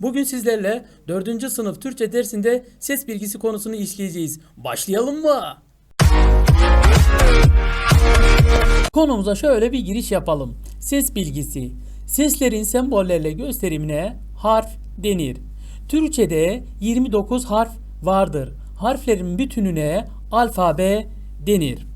Bugün sizlerle 4. sınıf Türkçe dersinde ses bilgisi konusunu işleyeceğiz. Başlayalım mı? Konumuza şöyle bir giriş yapalım. Ses bilgisi. Seslerin sembollerle gösterimine harf denir. Türkçede 29 harf vardır. Harflerin bütününe alfabe denir.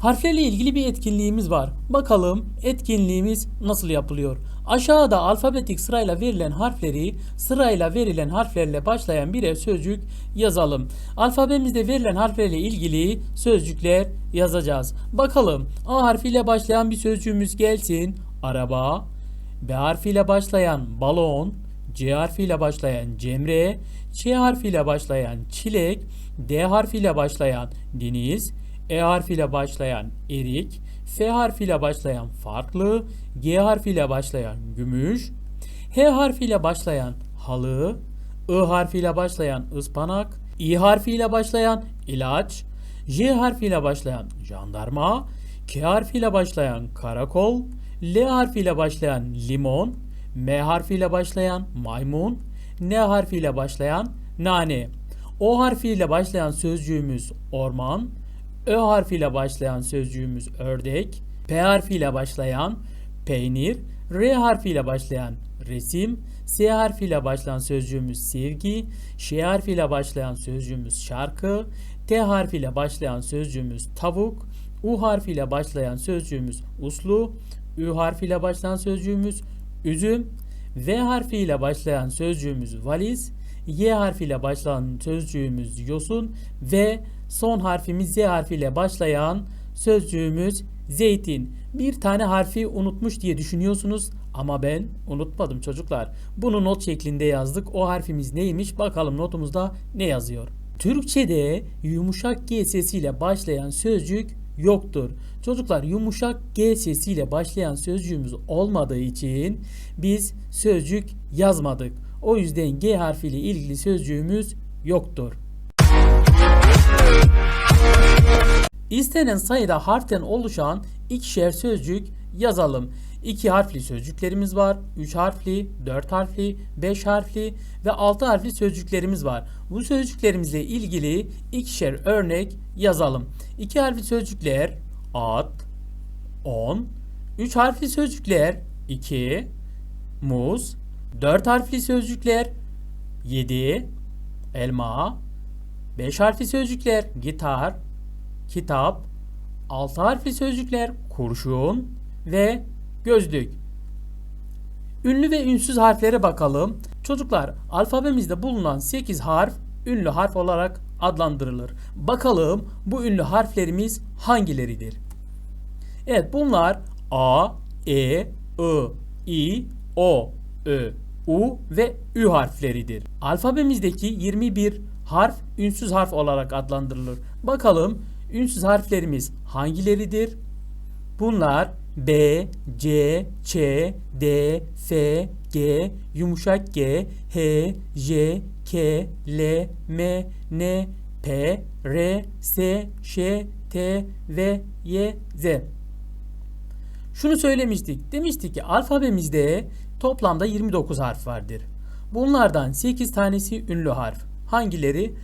Harflerle ilgili bir etkinliğimiz var. Bakalım etkinliğimiz nasıl yapılıyor? Aşağıda alfabetik sırayla verilen harfleri sırayla verilen harflerle başlayan birer sözcük yazalım. Alfabemizde verilen harflerle ilgili sözcükler yazacağız. Bakalım A harfiyle başlayan bir sözcüğümüz gelsin. Araba. B harfiyle başlayan balon. C harfiyle başlayan Cemre, Ç harfiyle başlayan çilek, D harfiyle başlayan deniz, E harfiyle başlayan erik, F harfiyle başlayan farklı, G harfiyle başlayan gümüş, H harfiyle başlayan halı, I harfiyle başlayan ıspanak, İ harfiyle başlayan ilaç, J harfiyle başlayan jandarma, K harfiyle başlayan karakol, L harfiyle başlayan limon, M harfiyle başlayan maymun, N harfiyle başlayan nane. O harfiyle başlayan sözcüğümüz orman, Ö harfiyle başlayan sözcüğümüz ördek, P harfiyle başlayan peynir, R harfiyle başlayan resim, S harfiyle başlayan sözcüğümüz sevgi, Ş harfiyle başlayan sözcüğümüz şarkı, T harfiyle başlayan sözcüğümüz tavuk, U harfiyle başlayan sözcüğümüz uslu, Ü harfiyle başlayan sözcüğümüz üzüm, V harfiyle başlayan sözcüğümüz valiz, Y harfiyle başlayan sözcüğümüz yosun ve son harfimiz Z harfiyle başlayan sözcüğümüz zeytin. Bir tane harfi unutmuş diye düşünüyorsunuz ama ben unutmadım çocuklar. Bunu not şeklinde yazdık. O harfimiz neymiş? Bakalım notumuzda ne yazıyor? Türkçede yumuşak G sesiyle başlayan sözcük yoktur. Çocuklar yumuşak G sesiyle başlayan sözcüğümüz olmadığı için biz sözcük yazmadık. O yüzden G harfiyle ilgili sözcüğümüz yoktur. İstenen sayıda harften oluşan ikişer sözcük yazalım. İki harfli sözcüklerimiz var. 3 harfli, 4 harfli, 5 harfli ve 6 harfli sözcüklerimiz var. Bu sözcüklerimizle ilgili ikişer örnek yazalım. 2 harfli sözcükler at, 10, 3 harfli sözcükler 2, muz, 4 harfli sözcükler 7, elma, 5 harfli sözcükler gitar, kitap, 6 harfli sözcükler kurşun ve gözlük. Ünlü ve ünsüz harflere bakalım. Çocuklar alfabemizde bulunan 8 harf ünlü harf olarak adlandırılır. Bakalım bu ünlü harflerimiz hangileridir? Evet bunlar A, E, I, I, O, Ö, U ve Ü harfleridir. Alfabemizdeki 21 harf ünsüz harf olarak adlandırılır. Bakalım ünsüz harflerimiz hangileridir? Bunlar B, C, Ç, D, F, G, yumuşak G, H, J, K, L, M, N, P, R, S, Ş, T ve Y, Z. Şunu söylemiştik. Demiştik ki alfabemizde toplamda 29 harf vardır. Bunlardan 8 tanesi ünlü harf. Hangileri?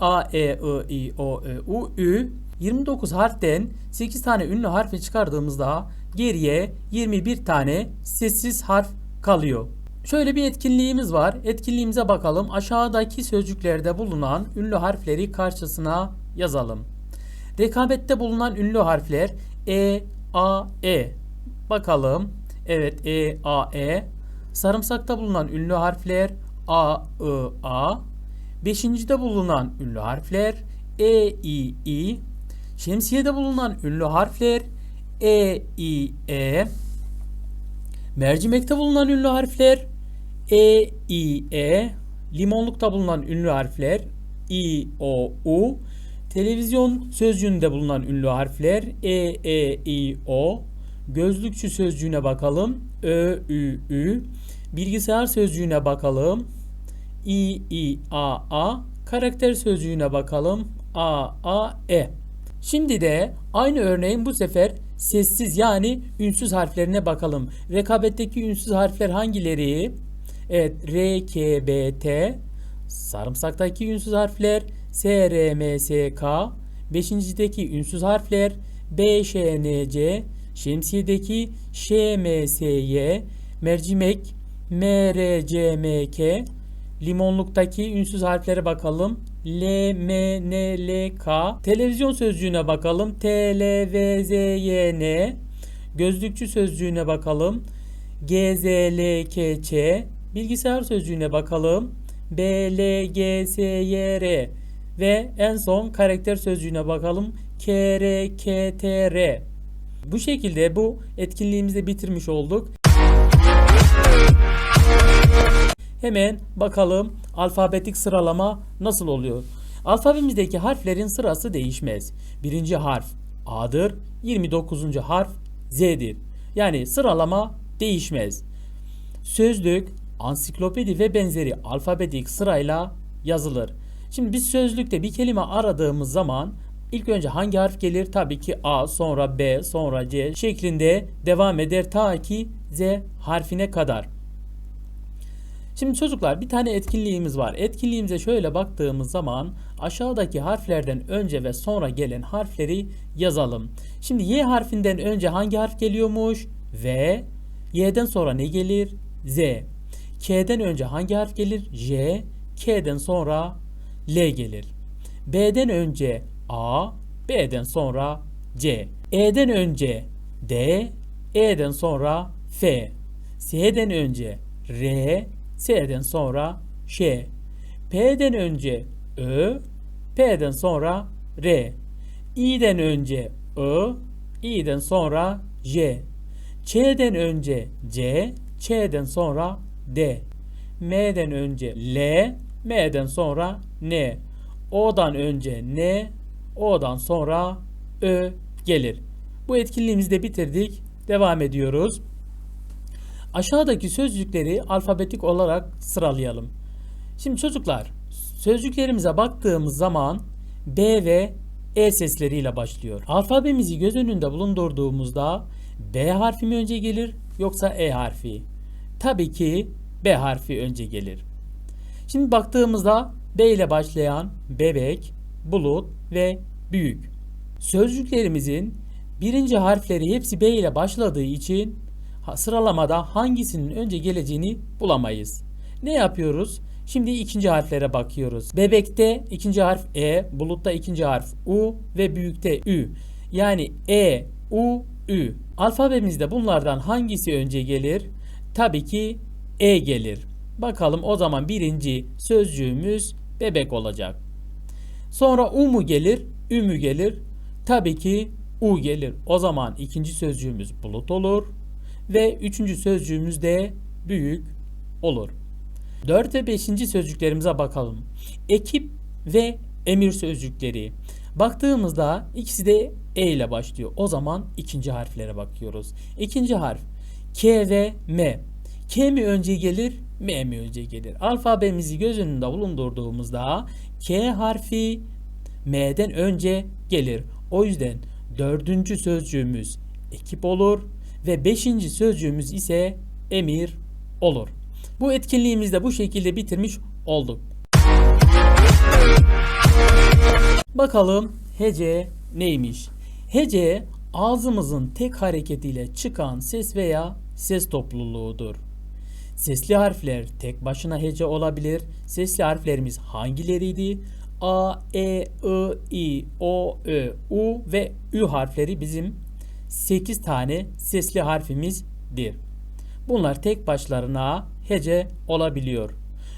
A, E, I, I, O, Ö, U, Ü. 29 harften 8 tane ünlü harfi çıkardığımızda geriye 21 tane sessiz harf kalıyor. Şöyle bir etkinliğimiz var. Etkinliğimize bakalım. Aşağıdaki sözcüklerde bulunan ünlü harfleri karşısına yazalım. Rekabette bulunan ünlü harfler E, A, E. Bakalım. Evet E, A, E. Sarımsakta bulunan ünlü harfler A, I, A. Beşincide bulunan ünlü harfler E, I, I. Şemsiyede bulunan ünlü harfler E, I, E. Mercimekte bulunan ünlü harfler E, I, E. Limonlukta bulunan ünlü harfler I, O, U. Televizyon sözcüğünde bulunan ünlü harfler E, E, I, O. Gözlükçü sözcüğüne bakalım. Ö, Ü, Ü. Bilgisayar sözcüğüne bakalım. İ, I, A, A. Karakter sözcüğüne bakalım. A, A, E. Şimdi de aynı örneğin bu sefer sessiz yani ünsüz harflerine bakalım. Rekabetteki ünsüz harfler hangileri? Evet R, K, B, T. Sarımsaktaki ünsüz harfler S, R, M, S, K. Beşincideki ünsüz harfler B, Ş, N, C. Şemsiyedeki Ş, M, S, Y. Mercimek M, R, C, M, K. Limonluktaki ünsüz harflere bakalım. L, M, N, L, K. Televizyon sözcüğüne bakalım. T, L, V, Z, Y, N. Gözlükçü sözcüğüne bakalım. G, Z, L, K, Ç. Bilgisayar sözcüğüne bakalım. B, L, G, S, Y, R. Ve en son karakter sözcüğüne bakalım. K, R, K, T, R. Bu şekilde bu etkinliğimizi bitirmiş olduk. Hemen bakalım alfabetik sıralama nasıl oluyor? Alfabemizdeki harflerin sırası değişmez. Birinci harf A'dır, 29. harf Z'dir. Yani sıralama değişmez. Sözlük, ansiklopedi ve benzeri alfabetik sırayla yazılır. Şimdi biz sözlükte bir kelime aradığımız zaman ilk önce hangi harf gelir? Tabii ki A, sonra B, sonra C şeklinde devam eder ta ki Z harfine kadar. Şimdi çocuklar bir tane etkinliğimiz var. Etkinliğimize şöyle baktığımız zaman aşağıdaki harflerden önce ve sonra gelen harfleri yazalım. Şimdi Y harfinden önce hangi harf geliyormuş? V. Y'den sonra ne gelir? Z. K'den önce hangi harf gelir? J. K'den sonra L gelir. B'den önce A. B'den sonra C. E'den önce D. E'den sonra F. S'den önce R. S'den sonra Ş. P'den önce Ö. P'den sonra R. İ'den önce I. İ'den sonra J. Ç'den önce C. Ç'den sonra D. M'den önce L. M'den sonra N. O'dan önce N. O'dan sonra Ö gelir. Bu etkinliğimizi de bitirdik. Devam ediyoruz. Aşağıdaki sözcükleri alfabetik olarak sıralayalım. Şimdi çocuklar sözcüklerimize baktığımız zaman B ve E sesleriyle başlıyor. Alfabemizi göz önünde bulundurduğumuzda B harfi mi önce gelir yoksa E harfi? Tabii ki B harfi önce gelir. Şimdi baktığımızda B ile başlayan bebek, bulut ve büyük. Sözcüklerimizin birinci harfleri hepsi B ile başladığı için sıralamada hangisinin önce geleceğini bulamayız. Ne yapıyoruz? Şimdi ikinci harflere bakıyoruz. Bebekte ikinci harf E, bulutta ikinci harf U ve büyükte Ü. Yani E, U, Ü. Alfabemizde bunlardan hangisi önce gelir? Tabii ki E gelir. Bakalım o zaman birinci sözcüğümüz bebek olacak. Sonra U mu gelir, Ü mü gelir? Tabii ki U gelir. O zaman ikinci sözcüğümüz bulut olur. Ve üçüncü sözcüğümüz de büyük olur. 4 ve 5. sözcüklerimize bakalım. Ekip ve emir sözcükleri. Baktığımızda ikisi de E ile başlıyor. O zaman ikinci harflere bakıyoruz. İkinci harf K ve M. K mi önce gelir, M mi önce gelir? Alfabemizi göz önünde bulundurduğumuzda K harfi M'den önce gelir. O yüzden dördüncü sözcüğümüz ekip olur ve beşinci sözcüğümüz ise emir olur. Bu etkinliğimizi de bu şekilde bitirmiş olduk. Bakalım hece neymiş? Hece ağzımızın tek hareketiyle çıkan ses veya ses topluluğudur. Sesli harfler tek başına hece olabilir. Sesli harflerimiz hangileriydi? A, E, I, I, O, Ö, U ve Ü harfleri bizim 8 tane sesli harfimizdir. Bunlar tek başlarına hece olabiliyor.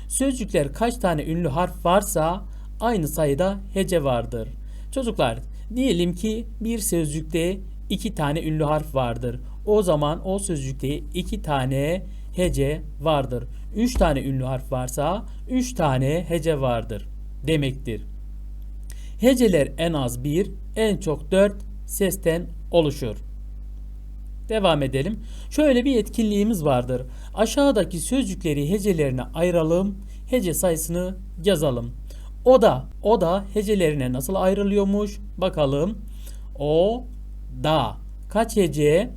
Sözcükler kaç tane ünlü harf varsa aynı sayıda hece vardır. Çocuklar diyelim ki bir sözcükte iki tane ünlü harf vardır. O zaman o sözcükte iki tane hece vardır. Üç tane ünlü harf varsa üç tane hece vardır demektir. Heceler en az bir, en çok dört sesten oluşur. Devam edelim. Şöyle bir etkinliğimiz vardır. Aşağıdaki sözcükleri hecelerine ayıralım. Hece sayısını yazalım. O da, o da hecelerine nasıl ayrılıyormuş? Bakalım. O, da. Kaç hece?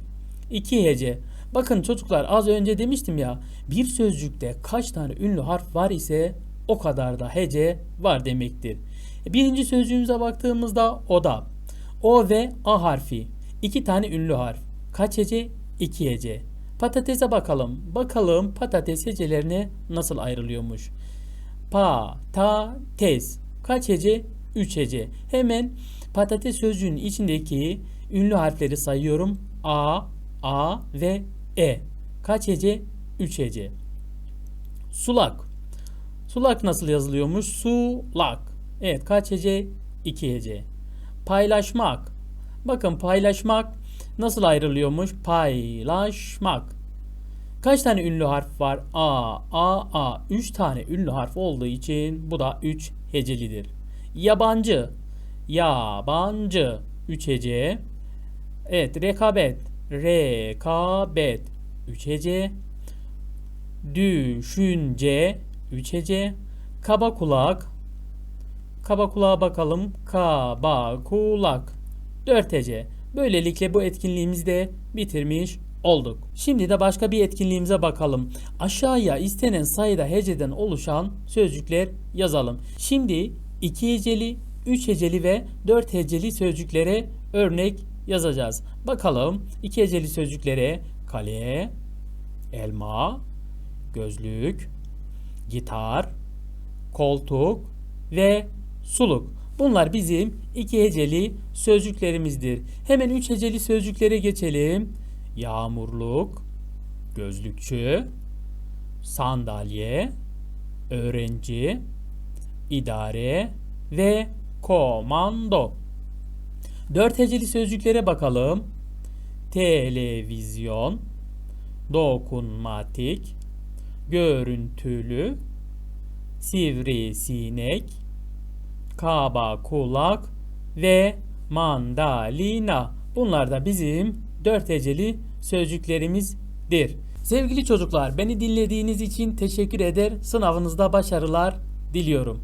İki hece. Bakın çocuklar az önce demiştim ya bir sözcükte kaç tane ünlü harf var ise o kadar da hece var demektir. Birinci sözcüğümüze baktığımızda oda. O ve A harfi. iki tane ünlü harf. Kaç hece? İki hece. Patatese bakalım. Bakalım patates hecelerine nasıl ayrılıyormuş. Pa, ta, tez. Kaç hece? 3 hece. Hemen patates sözcüğünün içindeki ünlü harfleri sayıyorum. A, A ve E. Kaç hece? 3 hece. Sulak. Sulak nasıl yazılıyormuş? Sulak. Evet kaç hece? 2 hece. Paylaşmak. Bakın paylaşmak nasıl ayrılıyormuş? Paylaşmak. Kaç tane ünlü harf var? A, A, A. 3 tane ünlü harf olduğu için bu da 3 hecelidir. Yabancı. Yabancı. 3 hece. Evet rekabet. Rekabet. 3 hece. Düşünce. 3 hece. Kaba kulak. Kaba kulağa bakalım. Kaba kulak. 4 hece. Böylelikle bu etkinliğimizi de bitirmiş olduk. Şimdi de başka bir etkinliğimize bakalım. Aşağıya istenen sayıda heceden oluşan sözcükler yazalım. Şimdi 2 heceli, 3 heceli ve 4 heceli sözcüklere örnek yazacağız. Bakalım 2 heceli sözcüklere kale, elma, gözlük, gitar, koltuk ve suluk. Bunlar bizim iki heceli sözcüklerimizdir. Hemen üç heceli sözcüklere geçelim. Yağmurluk, gözlükçü, sandalye, öğrenci, idare ve komando. Dört heceli sözcüklere bakalım. Televizyon, dokunmatik, görüntülü, sivrisinek, kaba kulak ve mandalina. Bunlar da bizim dört heceli sözcüklerimizdir. Sevgili çocuklar beni dinlediğiniz için teşekkür eder. Sınavınızda başarılar diliyorum.